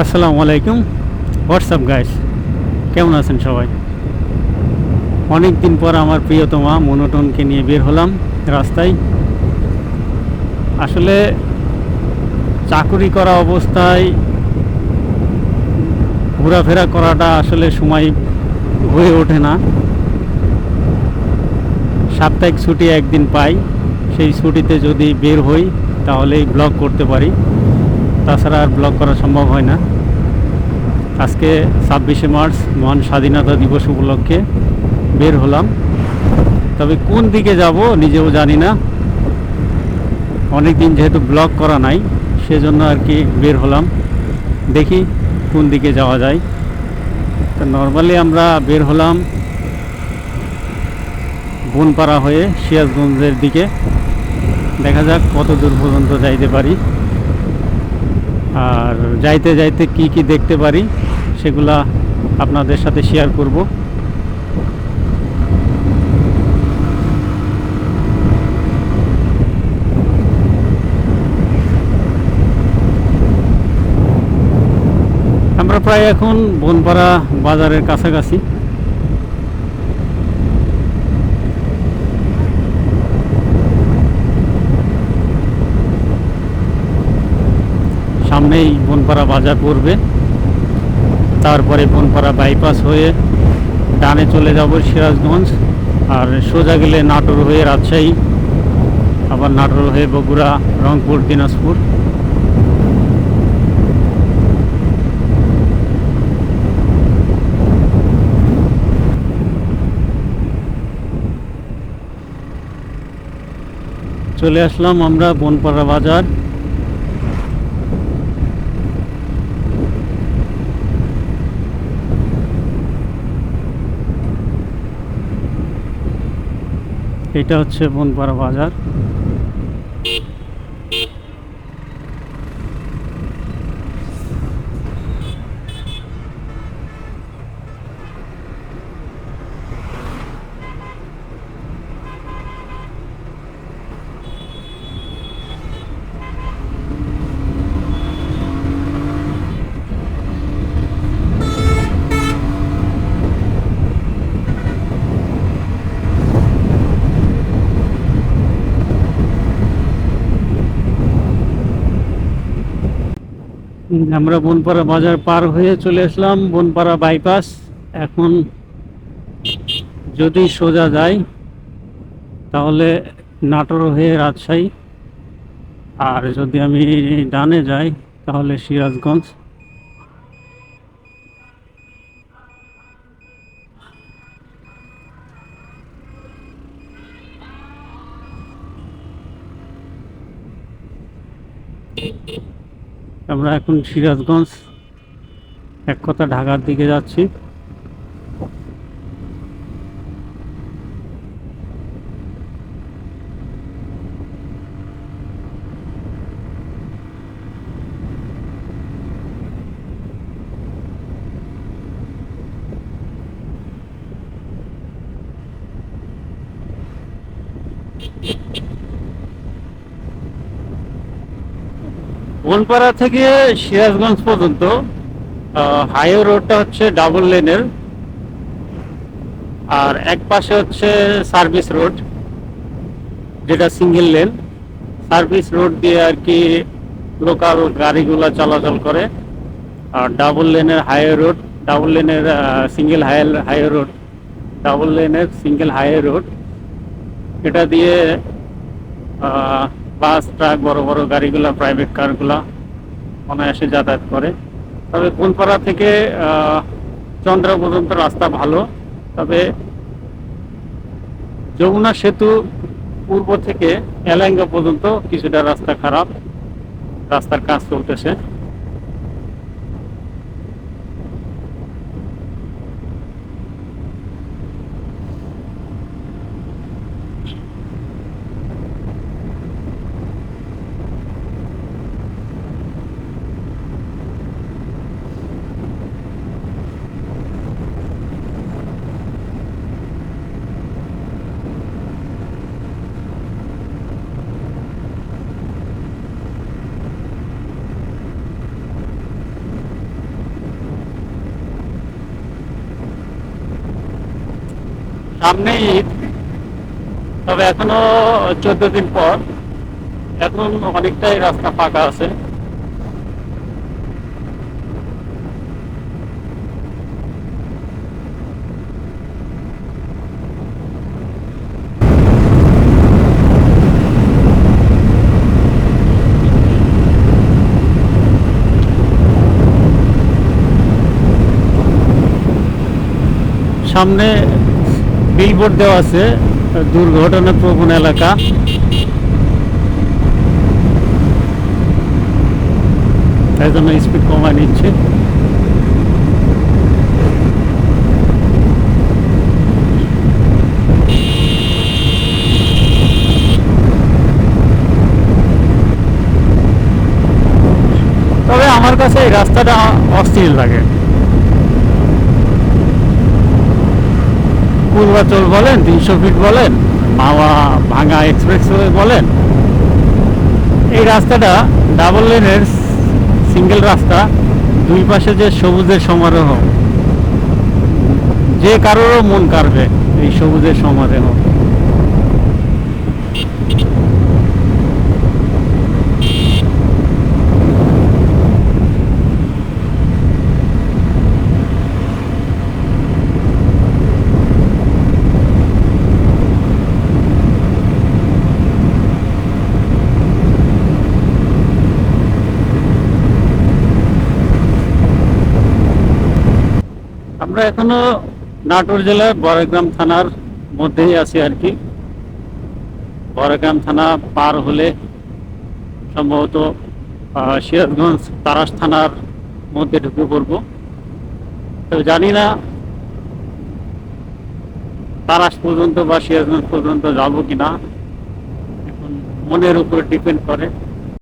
আসসালামু আলাইকুম। WhatsApp guys কেমন আছেন সবাই? অনেক দিন পর আমার প্রিয়তমা মনোটনকে নিয়ে বের হলাম রাস্তায়। আসলে চাকুরি করা অবস্থায় ঘোরাফেরা করাটা আসলে সময় হয়ে ওঠে না। সাপ্তাহিক ছুটি একদিন পাই, সেই ছুটিতে যদি বের হই, তাহলেই ব্লগ করতে পারি। তাছাড়া আর ব্লগ করা সম্ভব হয় না। আজকে ছাব্বিশে মার্চ, মহান স্বাধীনতা দিবস উপলক্ষে বের হলাম। তবে কোন দিকে যাব নিজেও জানি না। অনেক দিন যেহেতু ব্লগ করা নাই, সেজন্য আর কি বের হলাম। দেখি কোন দিকে যাওয়া যায়। তো নর্মালি আমরা বের হলাম বনপাড়া হয়ে সিরাজগঞ্জের দিকে। দেখা যাক কত দূর পর্যন্ত যাইতে পারি। আর যাইতে যাইতে কি কি দেখতে পারি সেগুলা আপনাদের সাথে শেয়ার করব। আমরা প্রায় এখন বনপাড়া বাজারের কাছাকাছি। সামনেই বনপাড়া বাজার পড়বে। তারপরে বনপাড়া বাইপাস হয়ে ডানে চলে যাব সিরাজগঞ্জ আর সোজা গেলে নাটোর হয়ে রাজশাহী, আবার নাটোর হয়ে বগুড়া, রংপুর, দিনাজপুর। চলে আসলাম আমরা বনপাড়া বাজার। এটা হচ্ছে বনপাড়া বাজার। আমরা বনপাড়া বাজার পার হয়ে চলে আসলাম, বনপাড়া বাইপাস এখন যদি সোজা যাই, তাহলে নাটোর হয়ে রাজশাহী। আর যদি আমি ডানে যাই, তাহলে সিরাজগঞ্জ। আমরা এখন সিরাজগঞ্জ এক কথা ঢাকার দিকে যাচ্ছি। বনপাড়া থেকে সিরাজগঞ্জ পর্যন্ত হাইওয়ে রোডটা হচ্ছে ডাবল লেনের আর এক পাশে হচ্ছে সার্ভিস রোড যেটা সিঙ্গেল লেন সার্ভিস রোড দিয়ে আর কি লোকাল গাড়িগুলো চলাচল করে, আর ডাবল লেনের হাইওয়ে রোড ডাবল লেনের single high highway road double লেনের সিঙ্গেল হাইওয়ে রোড এটা দিয়ে বাস, ট্রাক, বড় বড় গাড়িগুলো প্রাইভেট কারগুলা অনায়াসে যাতায়াত করে। তবে কোনপাড়া থেকে চন্দ্রা পর্যন্ত রাস্তা ভালো। তবে যমুনা সেতু পূর্ব থেকে এলাঙ্গা পর্যন্ত কিছুটা রাস্তা খারাপ। রাস্তার কাজ চলতেছে। সামনে ঈদ। তবে এখনও চোদ্দ দিন পর। এখন অনেকটাই রাস্তা ফাঁকা আছে। সামনে বিলবোর্ড দেওয়া আছে দুর্ঘটনা প্রবণ এলাকা। তাই জন্য স্পিড কমায় নিচ্ছে। তবে আমার কাছে এই রাস্তাটা অস্থির লাগে। পূর্বাচল বলেন, তিনশো ফিট বলেন মাওয়া ভাঙা এক্সপ্রেসওয়ে বলেন, এই রাস্তাটা ডাবল লেনের সিঙ্গেল রাস্তা, দুই পাশে যে সবুজের সমারোহ, যে কারোরও মন কাড়বে এই সবুজের সমারোহ। আমরা এখনও নাটোর জেলার বড়গ্রাম থানার মধ্যেই আছি আর কি। বড়গ্রাম থানা পার হলে সম্ভবত সিরাজগঞ্জ তারাস থানার মধ্যে ঢুকে পড়ব। তো জানি না তারাস পর্যন্ত বা সিরাজগঞ্জ পর্যন্ত যাব কিনা। এখন মনের উপর ডিপেন্ড করে।